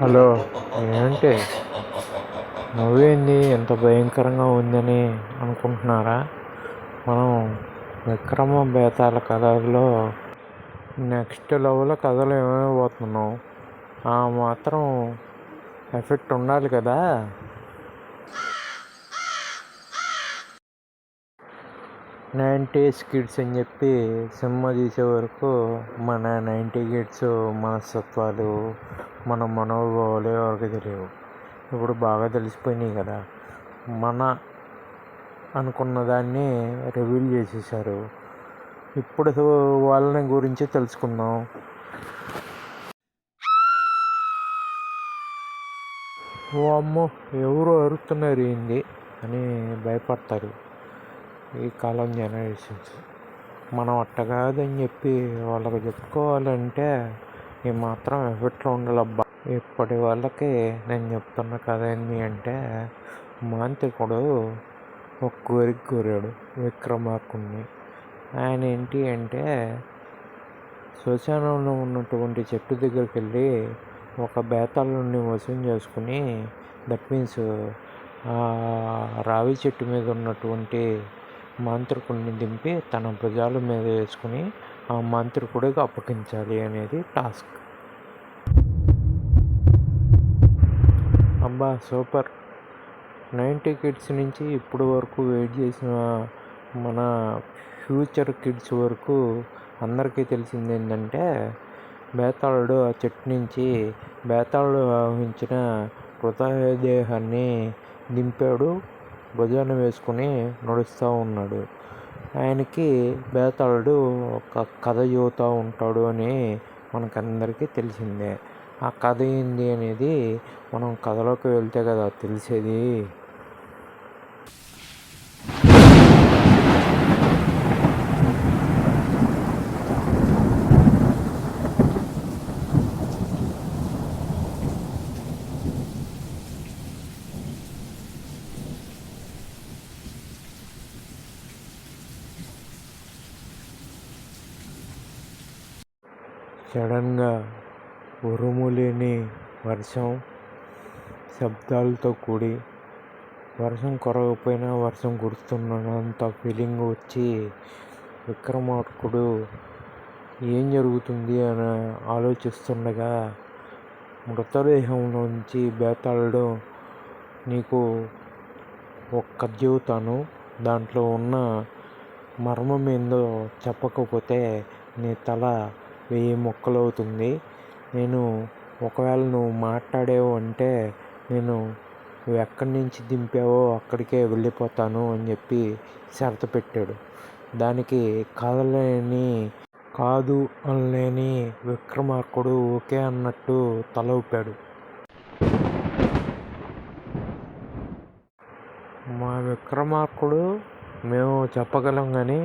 Hello ఏంటి? నవ్వేంది ఎంత భయంకరంగా ఉందని అనుకుంటున్నారా? మనం విక్రమ బేతాల కథల్లో నెక్స్ట్ లెవెల్ కథలు ఏమైపోతున్నాం? ఆ మాత్రం ఎఫెక్ట్ ఉండాలి కదా? నైంటీస్ కిడ్స్ అని చెప్పి సినిమా తీసే వరకు మన నైంటీ కిడ్స్ మనస్తత్వాలు మన మనోభావాలు ఎవరికి తెలియవు. ఇప్పుడు బాగా తెలిసిపోయినాయి కదా. మన అనుకున్న దాన్ని రివీల్ చేసేసారు ఇప్పుడు వాళ్ళని గురించి తెలుసుకుందాం. ఓ అమ్మో ఎవరు అరుతున్నారు ఏంది అని భయపడతారు. ఈ కాలం జనరేషన్స్. మనం అట్ట కాదని చెప్పి వాళ్ళకి చెప్పుకోవాలంటే ఈ మాత్రం ఎఫెక్ట్లో ఉండాలబ్బా. ఇప్పటి వాళ్ళకి నేను చెప్తున్న కథ ఏంటి అంటే మాంత్రికుడు ఒక కోరిక కోరాడు విక్రమార్కుడిని. ఆయన ఏంటి అంటే శ్మశానంలో ఉన్నటువంటి చెట్టు దగ్గరికి వెళ్ళి ఒక బేతాల నుండి వసూలు చేసుకుని దట్ మీన్స్ రావి చెట్టు మీద ఉన్నటువంటి మాంత్రికుడిని దింపి తన భుజాల మీద వేసుకుని ఆ మాంత్రికుడికి అప్పగించాలి అనేది టాస్క్. అబ్బా సూపర్. నైంటీ కిడ్స్ నుంచి ఇప్పుడు వరకు వెయిట్ చేసిన మన ఫ్యూచర్ కిడ్స్ వరకు అందరికీ తెలిసింది ఏంటంటే బేతాళుడు ఆ చెట్టు నుంచి బేతాళుడు వహించిన మృతదేహాన్ని దింపాడు. భుజాన వేసుకుని నడుస్తూ ఉన్నాడు. ఆయనకి బేతాళుడు ఒక కథ చెబుతూ ఉంటాడు అని మనకందరికీ తెలిసిందే. ఆ కథ ఏంది అనేది మనం కథలోకి వెళ్తే కదా తెలిసేది. సడన్గా ఉరుము లేని వర్షం శబ్దాలతో కూడి వర్షం కురవకపోయినా వర్షం కురుస్తున్నంత ఫీలింగ్ వచ్చి విక్రమార్కుడు ఏం జరుగుతుంది అని ఆలోచిస్తుండగా మృతదేహంలోంచి బేతాళుడు నీకు ఒక్క చెబుతాను దాంట్లో ఉన్న మర్మం ఏందో చెప్పకపోతే నీ తల వెయ్యి ముక్కలు అవుతుంది నేను ఒకవేళ నువ్వు మాట్లాడావు అంటే నేను నువ్వు ఎక్కడి నుంచి దింపావో అక్కడికే వెళ్ళిపోతాను అని చెప్పి షరతు పెట్టాడు. దానికి కాదలేని కాదు అనలేని విక్రమార్కుడు ఓకే అన్నట్టు తల ఊపాడు. మా విక్రమార్కుడు మేము చెప్పగలం కానీ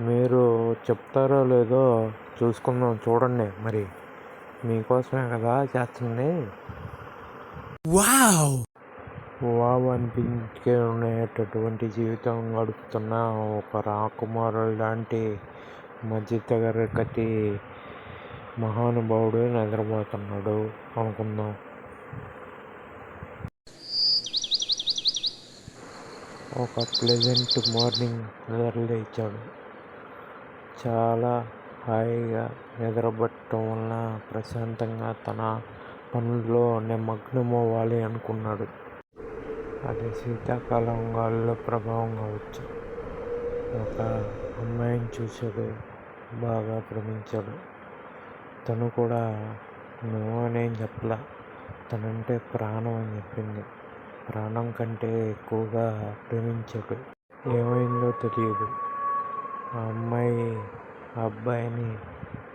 మీరు చెప్తారో లేదో చూసుకుందాం చూడండి మరి. మీకోసమే కదా చేస్తుంది. Wow! వావ్! అనిపించుకునేటటువంటి జీవితం గడుపుతున్న ఒక రాకుమారుడు లాంటి మధ్యతరగతి మహానుభావుడు నిద్రపోతున్నాడు అనుకుందాం. ఒక ప్లెజెంట్ మార్నింగ్ నిద్రలేచాడు. చాలా హాయిగా నిద్రపట్టడం వలన ప్రశాంతంగా తన పనుల్లో నిమగ్నమవ్వాలి అనుకున్నాడు. అది శీతాకాలం గాలిలో ప్రభావం కావచ్చు. ఒక అమ్మాయిని చూశాడు. బాగా ప్రేమించాడు తను కూడా నువ్వు అనేం చెప్పలా. తనంటే ప్రాణం అని చెప్పింది. ప్రాణం కంటే ఎక్కువగా ప్రేమించాడు ఏమైందో తెలియదు. ఆ అమ్మాయి ఆ అబ్బాయిని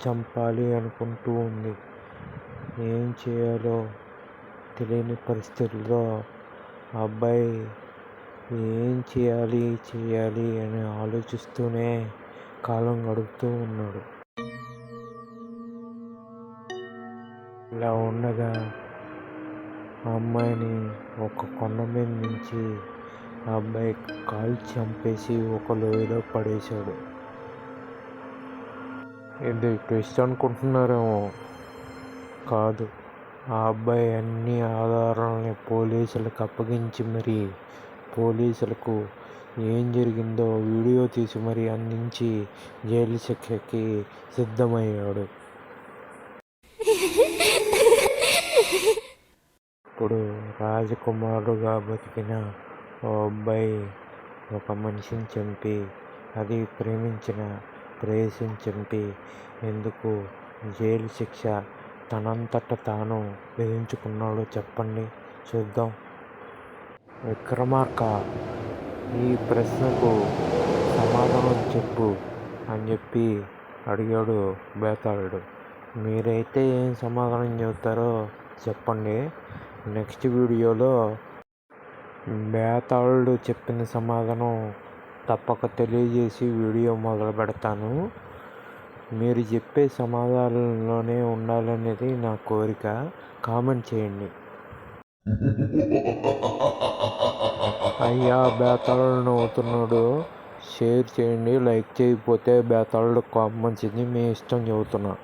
చంపాలి అనుకుంటూ ఉంది. ఏం చేయాలో తెలియని పరిస్థితుల్లో ఆ అబ్బాయి ఏం చేయాలి చేయాలి అని ఆలోచిస్తూనే కాలం గడుపుతూ ఉన్నాడు. ఇలా ఉండగా ఆ అమ్మాయిని ఒక కొండ మీద నుంచి ఆ అబ్బాయి కాలు చంపేసి ఒక లోయలో పడేశాడు. ఇది ట్విస్ట్ అనుకుంటున్నారేమో? కాదు. ఆ అబ్బాయి అన్ని ఆధారాలని పోలీసులకు అప్పగించి మరి పోలీసులకు ఏం జరిగిందో వీడియో తీసి మరి అందించి జైలు శిక్షకి సిద్ధమయ్యాడు. ఇప్పుడు రాజకుమారుడుగా బతికిన ఓ అబ్బాయి ఒక మనిషిని చంపి అది ప్రేమించిన ప్రేయసిని చంపి ఎందుకు జైలు శిక్ష తనంతట తాను విధించుకున్నాడో చెప్పండి చూద్దాం. విక్రమార్క ఈ ప్రశ్నకు సమాధానం చెప్పు అని చెప్పి అడిగాడు బేతాళుడు. మీరైతే ఏం సమాధానం చెబుతారో చెప్పండి. నెక్స్ట్ వీడియోలో బేతాళుడు చెప్పిన సమాధానం తప్పక తెలియజేసి వీడియో మొదలు పెడతాను. మీరు చెప్పే సమాధానంలోనే ఉండాలనేది నా కోరిక. కామెంట్ చేయండి. అయ్యా బేతాళుడు నవ్వుతున్నాడు. షేర్ చేయండి లైక్ చేయకపోతే బేతాళుడు కోపం మంచిది మీ ఇష్టం చెబుతున్నా.